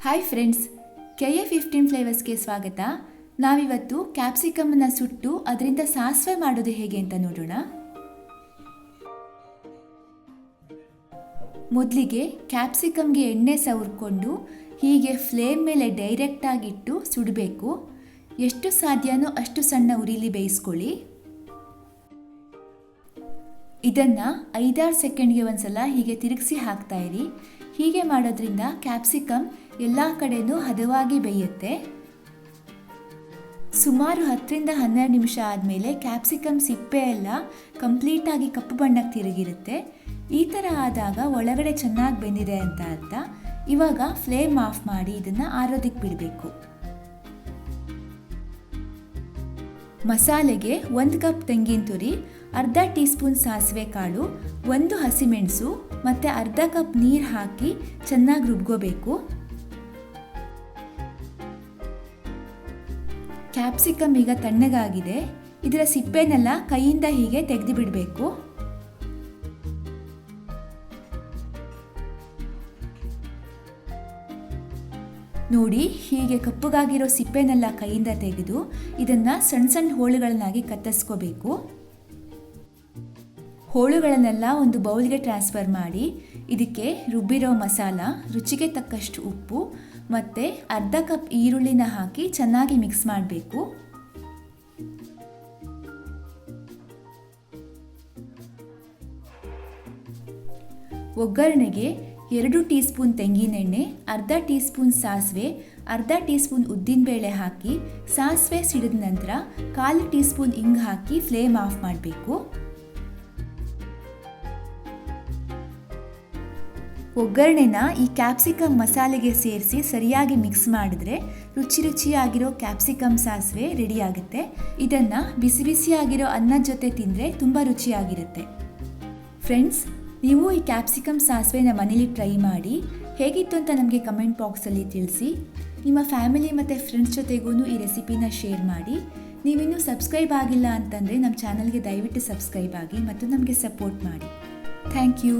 Hi friends K A fifteen ಫ್ಲೇವರ್ಸ್ಗೆ ಸ್ವಾಗತ. ನಾವಿವತ್ತು ಕ್ಯಾಪ್ಸಿಕಮನ್ನು ಸುಟ್ಟು ಅದರಿಂದ ಸಾಸಿವೆ ಮಾಡೋದು ಹೇಗೆ ಅಂತ ನೋಡೋಣ. ಮೊದಲಿಗೆ ಕ್ಯಾಪ್ಸಿಕಮ್ಗೆ ಎಣ್ಣೆ ಸವರ್ಕೊಂಡು ಹೀಗೆ ಫ್ಲೇಮ್ ಮೇಲೆ ಡೈರೆಕ್ಟಾಗಿಟ್ಟು ಸುಡಬೇಕು. ಎಷ್ಟು ಸಾಧ್ಯನೋ ಅಷ್ಟು ಸಣ್ಣ ಉರಿಲಿ ಬೇಯಿಸ್ಕೊಳ್ಳಿ. ಇದನ್ನು ಐದಾರು ಸೆಕೆಂಡ್ಗೆ ಒಂದ್ಸಲ ಹೀಗೆ ತಿರುಗಿಸಿ ಹಾಕ್ತಾಯಿರಿ ಹೀಗೆ ಮಾಡೋದ್ರಿಂದ ಕ್ಯಾಪ್ಸಿಕಮ್ ಎಲ್ಲ ಕಡೆನೂ ಹದವಾಗಿ ಬೇಯುತ್ತೆ. ಸುಮಾರು ಹತ್ತರಿಂದ ಹನ್ನೆರಡು ನಿಮಿಷ ಆದಮೇಲೆ ಕ್ಯಾಪ್ಸಿಕಮ್ ಸಿಪ್ಪೆ ಎಲ್ಲ ಕಂಪ್ಲೀಟಾಗಿ ಕಪ್ಪು ಬಣ್ಣಕ್ಕೆ ತಿರುಗಿರುತ್ತೆ. ಈ ಥರ ಆದಾಗ ಒಳಗಡೆ ಚೆನ್ನಾಗಿ ಬೆಂದಿದೆ ಅಂತ ಅರ್ಥ. ಇವಾಗ ಫ್ಲೇಮ್ ಆಫ್ ಮಾಡಿ ಇದನ್ನು ಆರೋದಕ್ಕೆ ಬಿಡಬೇಕು. ಮಸಾಲೆಗೆ ಒಂದು ಕಪ್ ತೆಂಗಿನ ತುರಿ, ಅರ್ಧ ಟೀ ಸ್ಪೂನ್ ಸಾಸಿವೆ ಕಾಳು, ಒಂದು ಹಸಿಮೆಣಸು ಮತ್ತು ಅರ್ಧ ಕಪ್ ನೀರು ಹಾಕಿ ಚೆನ್ನಾಗಿ ರುಬ್ಕೋಬೇಕು. ಕ್ಯಾಪ್ಸಿಕಮ್ ಈಗ ತಣ್ಣಗಾಗಿದೆ. ಇದರ ಸಿಪ್ಪೆನೆಲ್ಲ ಕೈಯಿಂದ ಹೀಗೆ ತೆಗೆದು ಬಿಡಬೇಕು. ನೋಡಿ, ಹೀಗೆ ಕಪ್ಪಗಾಗಿರೋ ಸಿಪ್ಪೆನೆಲ್ಲ ಕೈಯಿಂದ ತೆಗೆದು ಇದನ್ನು ಸಣ್ಣ ಸಣ್ಣ ಹೋಳುಗಳನ್ನಾಗಿ ಕತ್ತರಿಸ್ಕೋಬೇಕು. ಹೋಳುಗಳನ್ನೆಲ್ಲ ಒಂದು ಬೌಲ್ಗೆ ಟ್ರಾನ್ಸ್ಫರ್ ಮಾಡಿ, ಇದಕ್ಕೆ ರುಬ್ಬಿರೋ ಮಸಾಲ, ರುಚಿಗೆ ತಕ್ಕಷ್ಟು ಉಪ್ಪು ಮತ್ತು ಅರ್ಧ ಕಪ್ ಈರುಳ್ಳಿನ ಹಾಕಿ ಚೆನ್ನಾಗಿ ಮಿಕ್ಸ್ ಮಾಡಬೇಕು. ಒಗ್ಗರಣೆಗೆ ಎರಡು ಟೀ ಸ್ಪೂನ್ ತೆಂಗಿನೆಣ್ಣೆ, ಅರ್ಧ ಟೀ ಸ್ಪೂನ್ ಸಾಸಿವೆ, ಅರ್ಧ ಟೀ ಸ್ಪೂನ್ ಉದ್ದಿನಬೇಳೆ ಹಾಕಿ, ಸಾಸಿವೆ ಸಿಡಿದ ನಂತರ ಕಾಲು ಟೀ ಸ್ಪೂನ್ ಇಂಗ್ ಹಾಕಿ ಫ್ಲೇಮ್ ಆಫ್ ಮಾಡಬೇಕು. ಒಗ್ಗರಣೆನ ಈ ಕ್ಯಾಪ್ಸಿಕಮ್ ಮಸಾಲೆಗೆ ಸೇರಿಸಿ ಸರಿಯಾಗಿ ಮಿಕ್ಸ್ ಮಾಡಿದ್ರೆ ರುಚಿ ರುಚಿಯಾಗಿರೋ ಕ್ಯಾಪ್ಸಿಕಮ್ ಸಾಸಿವೆ ರೆಡಿ ಆಗುತ್ತೆ ಇದನ್ನು ಬಿಸಿ ಬಿಸಿಯಾಗಿರೋ ಅನ್ನದ ಜೊತೆ ತಿಂದರೆ ತುಂಬ ರುಚಿಯಾಗಿರುತ್ತೆ. ಫ್ರೆಂಡ್ಸ್ ನೀವು ಈ ಕ್ಯಾಪ್ಸಿಕಮ್ ಸಾಸಿವೆನ ಮನೇಲಿ ಟ್ರೈ ಮಾಡಿ, ಹೇಗಿತ್ತು ಅಂತ ನಮಗೆ ಕಮೆಂಟ್ ಬಾಕ್ಸಲ್ಲಿ ತಿಳಿಸಿ. ನಿಮ್ಮ ಫ್ಯಾಮಿಲಿ ಮತ್ತು ಫ್ರೆಂಡ್ಸ್ ಜೊತೆಗೂ ಈ ರೆಸಿಪಿನ ಶೇರ್ ಮಾಡಿ. ನೀವಿನ್ನೂ ಸಬ್ಸ್ಕ್ರೈಬ್ ಆಗಿಲ್ಲ ಅಂತಂದರೆ ನಮ್ಮ ಚಾನಲ್ಗೆ ದಯವಿಟ್ಟು ಸಬ್ಸ್ಕ್ರೈಬ್ ಆಗಿ ಮತ್ತು ನಮಗೆ ಸಪೋರ್ಟ್ ಮಾಡಿ. Thank you